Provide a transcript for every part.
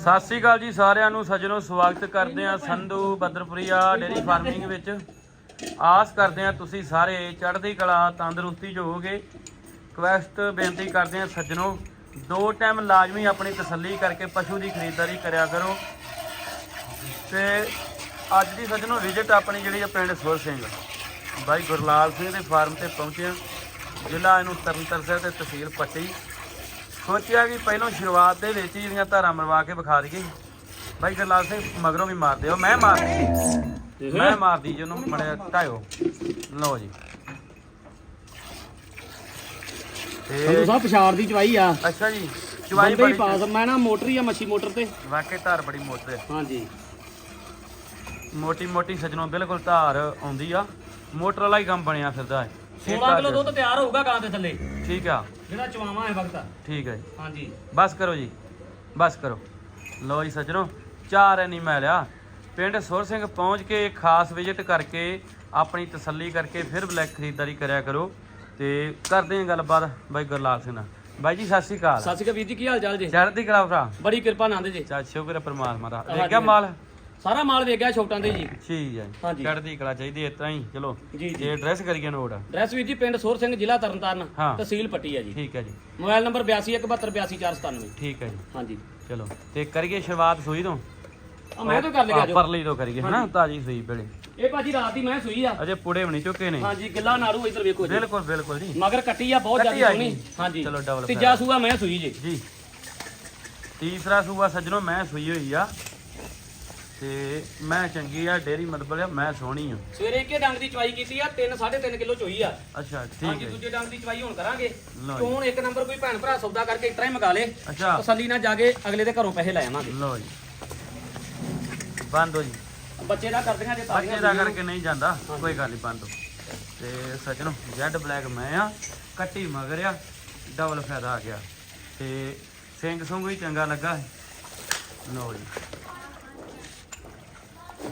ਸਤਿ ਸ੍ਰੀ ਅਕਾਲ ਜੀ ਸਾਰਿਆਂ ਨੂੰ, ਸੱਜਣੋ, ਸਵਾਗਤ ਕਰਦੇ ਆ ਸੰਧੂ ਬਦਰਪੁਰੀਆ ਡੇਰੀ ਫਾਰਮਿੰਗ ਵਿੱਚ। ਆਸ ਕਰਦੇ ਆ ਤੁਸੀਂ ਸਾਰੇ ਚੜ੍ਹਦੀ ਕਲਾ, ਤੰਦਰੁਸਤੀ 'ਚ ਹੋਵੋਗੇ। ਕੁਐਸਟ ਬੇਨਤੀ ਕਰਦੇ ਆ ਸੱਜਣੋ, ਦੋ ਟਾਈਮ ਲਾਜ਼ਮੀ ਆਪਣੀ ਤਸੱਲੀ ਕਰਕੇ ਪਸ਼ੂ ਦੀ ਖਰੀਦਦਾਰੀ ਕਰਿਆ ਕਰੋ। ਤੇ ਅੱਜ ਦੀ ਸੱਜਣੋ ਵਿਜ਼ਿਟ ਆਪਣੀ ਜਿਹੜੀ ਆ ਪਿੰਡ ਸੁਰ ਸਿੰਘ। ਬਾਈ ਗੁਰਲਾਲ ਸਿੰਘ ਦੇ ਫਾਰਮ ਤੇ ਪਹੁੰਚੇ ਆ ਜ਼ਿਲ੍ਹਾ ਇਹਨੂੰ ਤਰਨਤਾਰਨ ਸਾਹਿਬ ਤੇ ਤਹਿਸੀਲ ਪੱਟੀ। ਸੋਚਿਆ ਕਿ ਪਹਿਲਾਂ ਸ਼ੁਰੂਆਤ ਦੇ ਵਿੱਚ ਹੀ ਜਿਹੜੀਆਂ ਧਾਰਾਂ ਮਰਵਾ ਕੇ ਵਿਖਾ ਦਈਏ। ਬਾਈ ਗਰਲਾਲ ਸਿੰਘ ਮਗਰੋਂ ਵੀ ਮਾਰ ਦਿਓ। ਮੈਂ ਮਾਰਦੀ ਮੈਂ ਮਾਰਦੀ ਜੀ ਉਹਨੂੰ ਮੜਿਆ ਢਾਇਓ। ਲਓ ਜੀ। ਤੇ ਸਾਹਿਬ ਪਛਾੜ ਦੀ ਚਵਾਈ ਆ। ਅੱਛਾ ਜੀ ਚਵਾਈ ਬੜੀ ਪਾਸ ਮੈਂ ਨਾ ਮੋਟਰ ਹੀ ਆ ਮੱਛੀ ਮੋਟਰ ਤੇ। ਵਾਕੇ ਧਾਰ ਬੜੀ ਮੋਟੀ ਹੈ। ਹਾਂਜੀ। ਮੋਟੀ ਮੋਟੀ ਸਜਣੋਂ ਬਿਲਕੁਲ ਧਾਰ ਆਉਂਦੀ ਆ। ਮੋਟਰ ਵਾਲਾ ਹੀ ਕੰਮ ਬਣਿਆ ਫਿਰਦਾ ਹੈ। 16 ਕਿਲੋ ਦੁੱਧ ਤਿਆਰ ਹੋਊਗਾ ਗਾਂ ਦੇ ਥੱਲੇ। ਠੀਕ ਆ। ਜਿਹੜਾ ਚਵਾਵਾ ਹੈ ਵਕਤ। ਠੀਕ ਹੈ ਜੀ। ਹਾਂਜੀ। ਬਸ ਕਰੋ ਜੀ। ਬਸ ਕਰੋ। ਲਓ ਜੀ ਸੱਜਣੋ ਚਾਰ ਐ ਨਹੀਂ ਮੈਂ ਲਿਆ ਪਿੰਡ ਸੁਰ ਸਿੰਘ ਪਹੁੰਚ ਕੇ ਖਾਸ ਵਿਜ਼ਿਟ ਕਰਕੇ ਆਪਣੀ ਤਸੱਲੀ ਕਰਕੇ ਫਿਰ ਬਲੈਕ ਖਰੀਦਦਾਰੀ ਕਰਿਆ ਕਰੋ ਤੇ ਕਰਦੇ ਹਾਂ ਗੱਲਬਾਤ ਬਾਈ ਗੁਰਲਾਲ ਸਿੰਘ ਨਾਲ। ਬਾਈ ਜੀ ਸਤਿ ਸ਼੍ਰੀ ਅਕਾਲ। ਸਤਿ ਸ਼੍ਰੀ ਅਕਾਲ ਵੀਰ ਜੀ ਕੀ ਹਾਲ ਚਾਲ ਜੀ? ਚੜ੍ਹਦੀ ਕਲਾ ਭਰਾ। ਬੜੀ ਕਿਰਪਾ ਨੰਦ ਜੀ। ਚਾ ਸ਼ੁਕਰ ਹੈ ਪਰਮਾਤਮਾ ਦਾ। ਦੇਖਿਆ ਮਾਲ? ਸਾਰਾ ਮਾਲ ਵੇਖ ਗਿਆ ਛੋਟਾਂ ਦੇ ਜੀ। ਠੀਕ ਹੈ। ਹਾਂਜੀ। ਚੜ੍ਹਦੀ ਕਲਾ ਚਾਹੀਦੀ ਇਸ ਤਰ੍ਹਾਂ ਹੀ। ਚਲੋ ਜੀ ਜੀ। ਤੇ ਐਡਰੈਸ ਕਰੀਏ ਨੋਟ ਡਰੈਸ ਵੀਰ ਜੀ ਪਿੰਡ ਸੋਰ ਸਿੰਘ ਜ਼ਿਲ੍ਹਾ ਤਰਨਤਾਰਨ ਹਾਂ। ਤਹਿਸੀਲ ਪੱਟੀ ਆ ਜੀ। ਠੀਕ ਹੈ ਜੀ। ਮੋਬਾਈਲ ਨੰਬਰ 8217282497 ਠੀਕ ਹੈ ਜੀ। ਹਾਂਜੀ। ਚਲੋ ਤੇ ਕਰੀਏ ਸ਼ੁਰੂਆਤ ਸੂਈ ਤੋਂ? ਆ ਮੈਂ ਤਾਂ ਕਰ ਲਿਆ ਜੋ। ਪਰਲੀ ਤੋਂ ਕਰੀਏ ਹਨਾ? ਤਾਜੀ ਸੂਈ ਵੇਲੇ ਇਹ ਭਾਜੀ ਰਾਤ ਦੀ ਮੈਂ ਸੂਈ ਆ। ਅਜੇ ਪੁੜੇ ਨਹੀਂ ਚੁੱਕੇ ਨੇ। ਹਾਂਜੀ ਗਿੱਲਾ ਨਾੜੂ ਇੱਧਰ ਵੇਖੋ ਜੀ। ਬਿਲਕੁਲ ਬਿਲਕੁਲ ਜੀ। ਮਗਰ ਕੱਟੀ ਆ ਬਹੁਤ ਕੱਟੀ ਜ਼ਿਆਦਾ ਆ ਸੋਹਣੀ। ਜੀ। ਹਾਂਜੀ। ਚਲੋ double ਤੀਜਾ ਸੂਆ ਮੈਂ ਸੂਈ ਜੀ। ਜੀ। ਤੀਸਰਾ ਸੂਆ ਸੱਜਣੋ ਮੈਂ ਸੂਈ ਹੋਈ ਆ। ਤੇ ਮੈਂ ਚੰਗੀ ਆ ਡੇਰੀ ਮਤਲਬ ਆ ਮੈਂ ਸੋਹਣੀ ਆ। ਸਵੇਰੇ ਇੱਕੇ ਡੰਗ ਦੀ ਚਵਾਈ ਕੀਤੀ ਆ 3 3.5 ਕਿਲੋ ਚੋਈ ਆ। ਅੱਛਾ ਠੀਕ ਹਾਂਜੀ ਹੈ ਦੂਜੇ ਡੰਗ ਦੀ ਚਵਾਈ ਹੁਣ ਕਰਾਂਗੇ। ਲਓ ਜੀ। ਚੋਣ ਇੱਕ ਨੰਬਰ ਕੋਈ ਭੈਣ ਭਰਾ ਸੌਦਾ ਕਰਕੇ ਇਸ ਤਰ੍ਹਾਂ ਹੀ ਮੰਗਾ ਲੇ। ਅੱਛਾ। ਤਸੱਲੀ ਨਾਲ ਜਾ ਕੇ ਅਗਲੇ ਦੇ ਘਰੋਂ ਪੈਸੇ ਲੈ ਆਵਾਂਗੇ। ਲਓ ਜੀ। ਬੰਦ ਹੋ ਜੀ। ਬੱਚੇ ਦਾ ਕਰਦੀਆਂ ਜੇ ਬੱਚੇ ਦਾ। ਕਰਕੇ ਨਹੀਂ ਜਾਂਦਾ। ਕੋਈ ਗੱਲ ਨਹੀਂ ਬੰਦ ਹੋ। ਤੇ ਸੱਜਣੋ ਜੈਡ ਬਲੈਕ ਮੈਂ ਆ ਕੱਟੀ ਮਗਰ ਆ ਡਬਲ ਫਾਇਦਾ ਆ ਗਿਆ। ਤੇ ਸਿੰਘ ਸੁੰਗ ਵੀ ਚੰਗਾ ਲੱਗਾ। ਲਓ ਜੀ।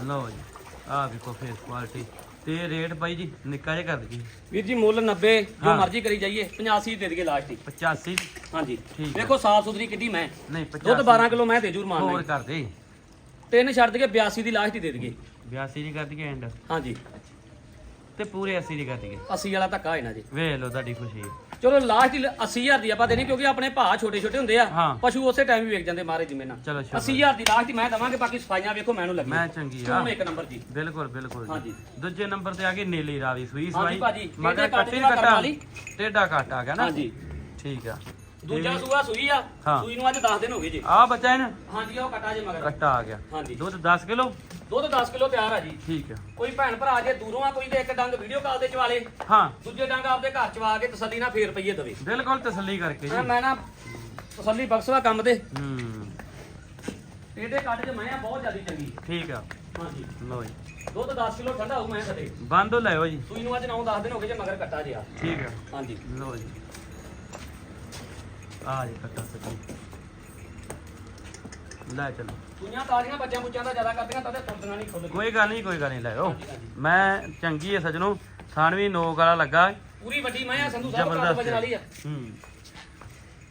ਲਓ ਜੀ ਆ ਵੇਖੋ ਫੇਸ ਕੁਆਲਿਟੀ ਤੇ ਰੇਟ ਬਾਈ ਜੀ ਨਿੱਕਾ ਜਿਹਾ ਕਰ ਦਈਏ। ਵੀਰ ਜੀ ਮੁੱਲ 90 ਜੋ ਹਾਂ। ਮਰਜ਼ੀ ਕਰੀ ਜਾਈਏ 85 ਦੇ ਦੇਗੇ ਲਾਸਟ ਹੀ। 85 ਹਾਂਜੀ। ਠੀਕ ਹੈ। ਦੇਖੋ ਸਾਫ਼ ਸੁਥਰੀ ਕਿੱਡੀ ਮੈਂ। ਨਹੀਂ ਦੁੱਧ 85 12 ਕਿਲੋ ਮੈਂ ਦੇ ਜੂਰ ਹੋਰ ਕਰ ਦੇ। ਤਿੰਨ ਛੱਡ ਦਈਏ 82 ਦੀ ਲਾਸਟ ਹੀ ਦੇ ਦੇਗੇ 82 ਦੀ ਕਰ ਦਈਏ ਐਂਡ ਹਾਂਜੀ। ਤੇ ਪੂਰੇ 80 ਦੀ ਕਰ ਦਈਏ। 80 ਵਾਲਾ ਧੱਕਾ ਹੈ ਨਾ ਜੀ। ਵੇਖ ਲਓ ਤੁਹਾਡੀ ਖੁਸ਼ੀ। ਚਲੋ ਲਾਸਟ ਹੀ 80000 ਦੀ ਆਪਾਂ ਦੇਣੀ ਕਿਉਂਕਿ ਆਪਣੇ ਭਾਅ ਛੋਟੇ ਛੋਟੇ ਹੁੰਦੇ ਆ। ਹਾਂ। ਪਸ਼ੂ ਉਸੇ ਟਾਈਮ ਹੀ ਵੇਚ ਜਾਂਦੇ ਮਾਰੇ ਜਿਵੇਂ ਨਾ ਚਲੋ। ਸ਼ੁਕਰ 80000 ਦੀ ਲਾਸਟ ਹੀ ਮੈਂ ਦਵਾਂਗੇ ਬਾਕੀ ਸਫਾਈਆਂ ਵੇਖੋ ਮੈਨੂੰ ਲੱਗੀ ਮੈਂ ਚੰਗੀ ਆ। ਚੋਣ ਇੱਕ ਨੰਬਰ ਜੀ ਬਿਲਕੁਲ ਬਿਲਕੁਲ ਜੀ। ਹਾਂਜੀ। ਦੂਜੇ ਨੰਬਰ ਤੇ ਆ ਗਈ ਨੀਲੀ ਰਾਵੀ ਸੂਈ ਸਵਾਈ। ਭਾਜੀ, ਮਗਰ ਇਹਦੇ ਕੱਟ ਕੱਟੀ ਜਿਹੜਾ ਕੱਟਾ। ਵਾਲੀ। ਟੇਡਾ ਕੱਟ ਆ ਗਿਆ ਨਾ। ਹਾਂਜੀ। ਠੀਕ ਆ। ਦੂਜਾ ਸੂਆ ਸੂਈ ਆ। ਹਾਂ। ਸੂਈ ਨੂੰ ਅੱਜ 10 ਦਿਨ ਹੋ ਗਏ ਜੀ। ਆ ਬੱਚਾ ਇਹਨ। ਹਾਂਜੀ ਉਹ ਕਟਾ ਜੇ ਮਗਰ। ਕੱਟਾ ਆ ਗਿਆ। ਹਾਂਜੀ। ਦੁੱਧ 10 ਕਿਲੋ? ਦੁੱਧ 10 ਕਿਲੋ ਤਿਆਰ ਆ ਜੀ। ਠੀਕ ਆ। ਕੋਈ ਭੈਣ ਭਰਾ ਜੇ ਦੂਰੋਂ ਆ ਕੋਈ ਤੇ ਇੱਕ ਡੰਗ ਵੀਡੀਓ ਕਾਲ ਤੇ ਚਵਾਲੇ। ਹਾਂ। ਦੂਜੇ ਡੰਗ ਆਪਦੇ ਘਰ ਚਵਾ ਕੇ ਤਸੱਲੀ ਨਾਲ ਫੇਰ ਪਈਏ ਦਵੇ। ਬਿਲਕੁਲ ਤਸੱਲੀ ਕਰਕੇ ਜੀ। ਮੈਂ ਨਾ ਤਸੱਲੀ ਬਖਸ਼ਵਾ ਕੰਮ ਤੇ। ਹੂੰ। ਇਹਦੇ ਕੱਟ ਚ ਮੈਂ ਆ ਬਹੁਤ ਜ਼ਿਆਦਾ ਚੰਗੀ। ਠੀਕ ਆ। ਹਾਂਜੀ। ਲਓ ਜੀ। ਦੁੱਧ 10 ਕਿਲੋ ਠੰਡਾ ਹੋਊ ਮੈਂ ਕਦੇ। ਬੰਦ ਹੋ ਲਿਓ ਜੀ। ਸੂਈ ਨੂੰ ਅੱਜ 9-10 ਦਿਨ ਹੋ ਗਏ ਜੇ ਮਗਰ ਕੱਟਾ ਜਿਆ। ਠੀਕ ਆ। ਹਾਂਜੀ। ਲਓ ਜੀ। ਆ ਜੀ ਕੱਟਾ ਸੱਜੀ ਲੈ ਚਲੋ। ਸੂਈਆਂ ਤਾਜ਼ੀਆਂ ਬੱਚਿਆਂ ਬੁੱਚਿਆਂ ਦਾ ਜ਼ਿਆਦਾ ਕਰਦੀਆਂ ਤਾਂ ਤੇ ਤੁਰਦੀਆਂ ਨਹੀਂ ਖੁੱਲ ਕੋਈ ਗੱਲ ਨਹੀਂ ਕੋਈ ਗੱਲ ਨਹੀਂ ਹਾਂਜੀ। ਮੈਂ ਚੰਗੀ ਹੈ ਸਜਣੋ ਥਾਣਵੀ ਨੋਕ ਵਾਲਾ ਲੱਗਾ। ਪੂਰੀ ਵੱਡੀ ਮੈਂ ਆ ਸੰਧੂ ਸਾਹਿਬ ਜ਼ਬਰਦਸਤ ਵਜਣ ਵਾਲੀ ਆ। ਹੂੰ।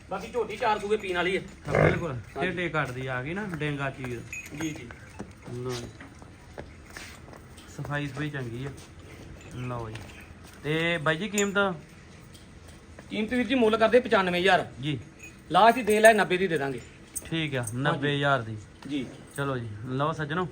ਬਾਕੀ ਝੋਟੀ ਚਾਰ ਸੂਏ ਪੀਣ ਵਾਲੀ ਆ। ਬਿਲਕੁਲ। ਟੇਡੇ ਕੱਟਦੀ ਆ ਗਈ ਨਾ ਡੇਂਗਾ ਚੀਜ਼ ਜੀ ਜੀ। ਸਫ਼ਾਈ ਸਫ਼ਾਈ ਚੰਗੀ ਆ। ਲਓ ਜੀ। ਤੇ ਬਾਈ ਜੀ ਕੀਮਤ? ਕੀਮਤ ਵੀਰ ਜੀ ਮੁੱਲ ਕਰਦੇ 95000 ਜੀ। ਲਾਸਟ ਹੀ ਦੇ ਲੈ 90 ਦੀ ਦੇ ਦਾਂਗੇ। ਠੀਕ ਆ 90000 ਦੀ। ਜੀ। ਚਲੋ ਜੀ ਲਓ ਸੱਜਣੋ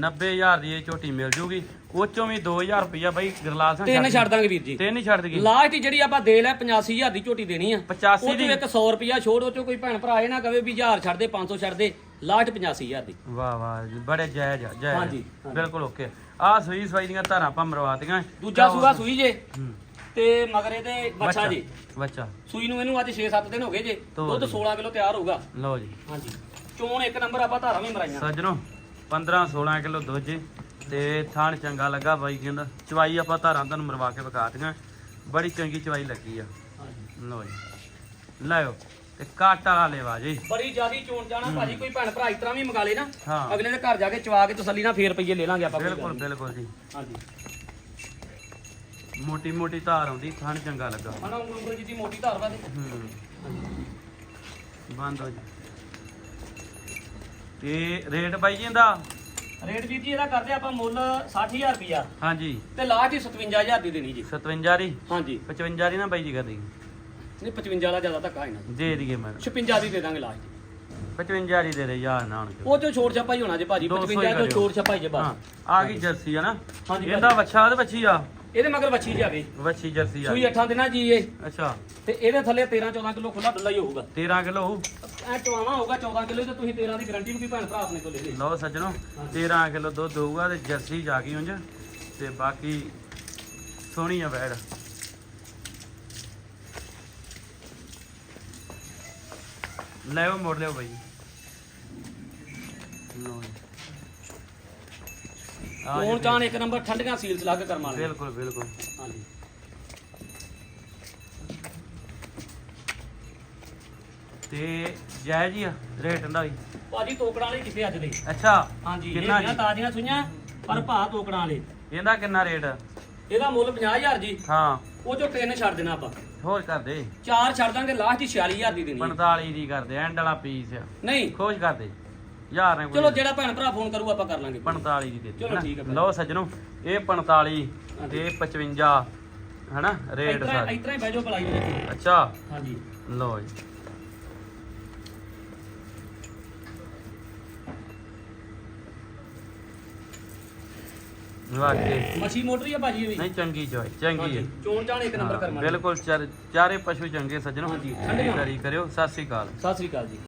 90000 ਦੀ ਇਹ ਝੋਟੀ ਮਿਲ ਜੂਗੀ। ਉਹ ਚੋਂ ਵੀ 2000 ਰੁਪਇਆ ਬਾਈ ਗਰਲਾਲ ਸਿੰਘ ਤਿੰਨ ਛੱਡ ਦਾਂਗੇ ਵੀਰ ਜੀ। ਤਿੰਨ ਹੀ ਛੱਡ ਦਈਏ ਲਾਸਟ ਜਿਹੜੀ ਆਪਾਂ ਦੇ ਲੈ 85000 ਦੀ ਝੋਟੀ ਦੇਣੀ ਆ। 85 ਉਹ ਦੀ। ਇੱਕ 100 ਰੁਪਿਆ ਛੋੜ ਉਹ ਚੋਂ ਕੋਈ ਭੈਣ ਭਰਾ ਇਹ ਨਾ ਕਵੇ ਵੀ 1000 ਛੱਡ ਦੇ 500 ਛੱਡ ਦੇ ਲਾਸਟ 85000 ਦੀ। ਵਾਹ ਵਾਹ ਜੀ, ਬੜੇ ਜਾਇਜ਼ ਆ ਜਾਇਜ਼ ਹਾਂਜੀ। ਬਿਲਕੁਲ ਓਕੇ। ਆ ਸੂਈ ਸਵਾਈ ਦੀਆਂ ਧਾਰਾਂ ਆਪਾਂ ਮਰਵਾਤੀਆਂ। ਦੂਜਾ ਸੂਆ ਸੂਈ ਜੇ। ਹੂੰ। ਤੇ ਮਗਰੇ ਤੇ ਬੱਚਾ ਜੀ। ਬੱਚਾ। ਸੂਈ ਨੂੰ ਇਹਨੂੰ ਅੱਜ 6-7 ਦਿਨ ਹੋ ਗਏ ਜੇ। ਦੁੱਧ ਦਿਓ। 16 ਕਿਲੋ ਤਿਆਰ ਹੋਊਗਾ। ਲਓ ਜੀ। ਹਾਂਜੀ। ਚੋਣ ਇੱਕ ਨੰਬਰ ਆਪਾਂ ਧਾਰਾਂ ਵੀ ਮਰਾਈਆਂ। ਸੱਜਣੋ 15 16 ਕਿਲੋ ਦੁੱਧ ਜੀ। ਤੇ ਥਾਣ ਚੰਗਾ ਲੱਗਾ ਬਾਈ ਕਹਿੰਦਾ। ਚਵਾਈ ਆਪਾਂ ਧਾਰਾਂ ਤੁਹਾਨੂੰ ਮਰਵਾ ਕੇ ਵਿਖਾਤੀਆਂ ਬੜੀ ਚੰਗੀ ਚਵਾਈ ਲੱਗੀ ਆ। ਹਾਂਜੀ। ਲਓ ਜੀ। ਲਾਓ ਤੇ ਕਾਟ ਵਾਲਾ ਲੈਵਾ ਜੀ। ਬੜੀ ਜ਼ਿਆਦੀ ਚੋਣ ਜਾਣਾ ਭਾਜੀ ਕੋਈ ਭੈਣ ਭਰਾ ਇਸ ਤਰ੍ਹਾਂ ਵੀ ਮੰਗਾ ਲੇ ਨਾ। ਹਾਂ। ਅਗਲੇ ਦੇ ਘਰ ਜਾ ਕੇ ਚਵਾ ਕੇ ਤਸੱਲੀ ਨਾਲ ਫੇਰ ਪਈਏ ਲੈ ਲਾਂਗੇ ਆਪਾਂ ਕੋਈ ਗੱਲ ਬਿਲਕੁਲ। ਬਿਲਕੁਲ ਜੀ। ਹਾਂਜੀ। ਮੋਟੀ ਮੋਟੀ ਧਾਰ ਆਉਂਦੀ ਥਾਣ ਚੰਗਾ ਲੱਗਾ। ਹਣਾ ਉਂਗਲ ਉਂਗਲ ਜੀ ਦੀ ਮੋਟੀ ਧਾਰ ਵਾ ਤੇ ਹੂੰ। ਬੰਦ ਹੋ ਜੀ। ਇਹ ਰੇਟ ਬਾਈ ਜੀ ਇਹਦਾ? ਰੇਟ ਵੀਰ ਜੀ ਇਹਦਾ ਕਰਦੇ ਆਪਾਂ ਮੁੱਲ 60000 ਰੁਪਿਆ ਹਾਂਜੀ। ਤੇ ਲਾਸਟ ਹੀ 57000 ਦੀ ਦੇਣੀ ਜੀ। 57 ਦੀ? ਹਾਂਜੀ। 55 ਦੀ ਨਾ ਬਾਈ ਜੀ ਕਰ ਦੇਗੀ ਨਹੀਂ 55 ਦਾ ਜ਼ਿਆਦਾ ਧੱਕਾ ਇਹਨਾਂ ਦੇ ਦਈਏ ਮੈਂ 56 ਦੀ ਦੇ ਦਾਂਗੇ ਲਾਸਟ 55 ਦੀ ਦੇ ਦੇ ਯਾਰ ਨਾ ਹੁਣ ਉਹ ਚੋਂ ਛੋੜ ਛਪਾ ਹੀ ਹੋਣਾ ਜੇ ਭਾਜੀ ਦੋ ਸੌ ਹੀ 55 ਚੋਂ ਕਰਿਓ। ਛੋੜ ਛਪਾ ਹੀ ਜੇ ਹਾਂ ਬਸ ਆ ਗਈ ਜਰਸੀ ਆ ਨਾ ਇਹਦਾ ਵੱਛਾ ਤੇ ਵੱਛੀ ਆ। ਇਹਦੇ ਮਗਰ ਵੱਛੀ ਜਾਵੇ। ਵੱਛੀ ਜਰਸੀ ਆ ਸੂਈ ਅੱਠਾਂ ਦਿਨਾਂ ਜੀ ਇਹ। ਅੱਛਾ। ਤੇ ਇਹਦੇ ਥੱਲੇ 13 14 ਕਿਲੋ ਖੁੱਲਾ ਡੁੱਲਾ ਹੀ ਹੋਊਗਾ। 13 ਕਿਲੋ ਹੋਊ? ਐ ਹੋਊਗਾ 14 ਕਿਲੋ ਤੇ ਤੁਸੀਂ 13 ਦੀ ਗਾਰੰਟੀ ਵੀ ਭੈਣ ਭਰਾ ਆਪਣੇ ਕੋਲ ਲੈ ਲੈ ਲਓ ਸੱਜਣੋ 13 ਕਿਲੋ ਦੁੱਧ ਹੋਊਗਾ ਤੇ ਜਰਸੀ ਜਾ ਗਈ ਉਂਝ। ਤੇ ਬਾਕੀ ਸੋਹਣੀ ਆ ਵੈੜ। ਲੈਓ ਮੋੜ ਲਿਓ ਬਾਈ। ਲਓ ਜੀ। ਹੁਣ ਜੀ, ਚਾਣ ਇੱਕ ਨੰਬਰ ਠੰਡੀਆਂ ਸੀਲਸ ਲੱਗ ਕਰਮ ਵਾਲੇ। ਬਿਲਕੁਲ ਬਿਲਕੁਲ। ਹਾਂਜੀ। ਤੇ ਹੀ ਆ ਰੇਟ ਦਾ ਵੀ। ਭਾਜੀ ਤੋਕੜਾਂ ਵਾਲੇ ਕਿੱਥੇ ਅੱਜ ਦੇ? ਅੱਛਾ ਹਾਂਜੀ ਕਿੰਨਾ ਜੀ? ਤਾਜ਼ੀਆਂ ਸੁਈਆਂ ਪਰ ਭਾ ਤੋਕੜਾਂ ਵਾਲੇ। ਇਹਦਾ ਕਿੰਨਾ ਰੇਟ? ਇਹਦਾ ਮੁੱਲ 50000 ਜੀ। ਹਾਂ। ਉਹ ਚੋਂ ਤਿੰਨ ਛੱਡ ਦੇਣਾ ਆਪਾਂ। ਹੋਰ ਕਰ ਦੇ। ਚਾਰ ਛੱਡ ਦਾਂਗੇ ਲਾਸਟ ਹੀ 46000 ਦੀ ਦੇਣੀ ਹੈ। 45 ਦੀ ਕਰਦੇ ਐਂਡ ਵਾਲਾ ਪੀਸ ਨਹੀਂ। ਖੁਸ਼ ਕਰ ਦੇ। ਯਾਰ ਨੇ ਚਲੋ ਜਿਹੜਾ ਭੈਣ ਭਰਾ ਫੋਨ ਕਰੂ ਆਪਾਂ ਕਰ ਲਾਂਗੇ। 45 ਦੀ ਦੇ ਦਿੱਤੀ ਚਲੋ। ਠੀਕ ਹੈ ਭਾਈ। ਲਓ ਸੱਜਣੋ ਇਹ 45 ਤੇ 55 ਹਨਾ? ਰੇਟ ਇਤਰਾ ਸਾਰੇ। ਇਤਰਾ ਹੀ ਬਹਿ ਜਾਓ ਭਲਾਈ ਦੇ ਵਿੱਚ। ਅੱਛਾ। ਹਾਂਜੀ। ਲਓ ਜੀ। ਵਾਕੇ ਮੱਛੀ ਮੋਟਰੀ ਆ ਭਾਜੀ ਇਹ ਵੀ? ਨਹੀਂ ਚੰਗੀ ਜੋਈ ਚੰਗੀ ਹੈ। ਚੋਣ ਚਾਣ ਇੱਕ ਨੰਬਰ ਕਰਮਾ ਬਿਲਕੁਲ ਚਾਰ- ਚਾਰੇ ਪਸ਼ੂ ਚੰਗੇ ਸੱਜਣੋ। ਹਾਂਜੀ, ਠੰਡੇ ਹੋਣ। ਖਰੀਦਦਾਰੀ ਕਰਿਓ। ਸਤਿ ਸ੍ਰੀ ਅਕਾਲ। ਸਤਿ ਸ੍ਰੀ ਅਕਾਲ ਜੀ।